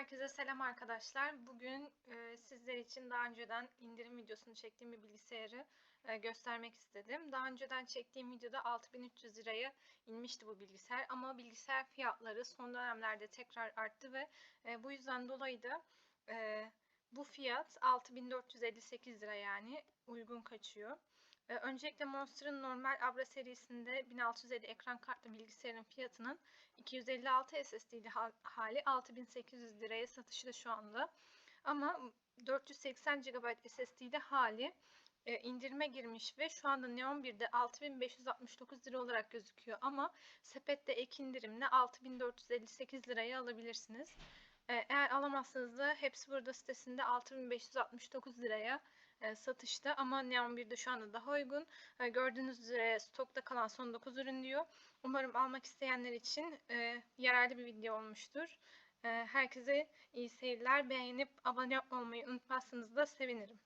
Herkese selam arkadaşlar. Bugün e, sizler için daha önceden indirim videosunu çektiğim bir bilgisayarı e, göstermek istedim. Daha önceden çektiğim videoda 6300 liraya inmişti bu bilgisayar ama bilgisayar fiyatları son dönemlerde tekrar arttı ve e, bu yüzden dolayı da e, bu fiyat 6458 lira yani uygun kaçıyor. E, öncelikle Monster'ın normal Abra serisinde 1650 ekran kartlı bilgisayarın fiyatının 256 SSD'li ha- hali 6800 liraya satışta şu anda. Ama 480 GB SSD'li hali e, indirime girmiş ve şu anda Neon 1'de 6569 lira olarak gözüküyor ama sepette ek indirimle 6458 liraya alabilirsiniz. E, Eğer alamazsanız da hepsi burada sitesinde 6569 liraya e, satışta ama Neon 1'de şu anda daha uygun. E, Gördüğünüz üzere stokta kalan son 9 ürün diyor. Umarım almak isteyenler için yararlı bir video olmuştur. Herkese iyi seyirler. Beğenip abone olmayı unutmazsanız da sevinirim.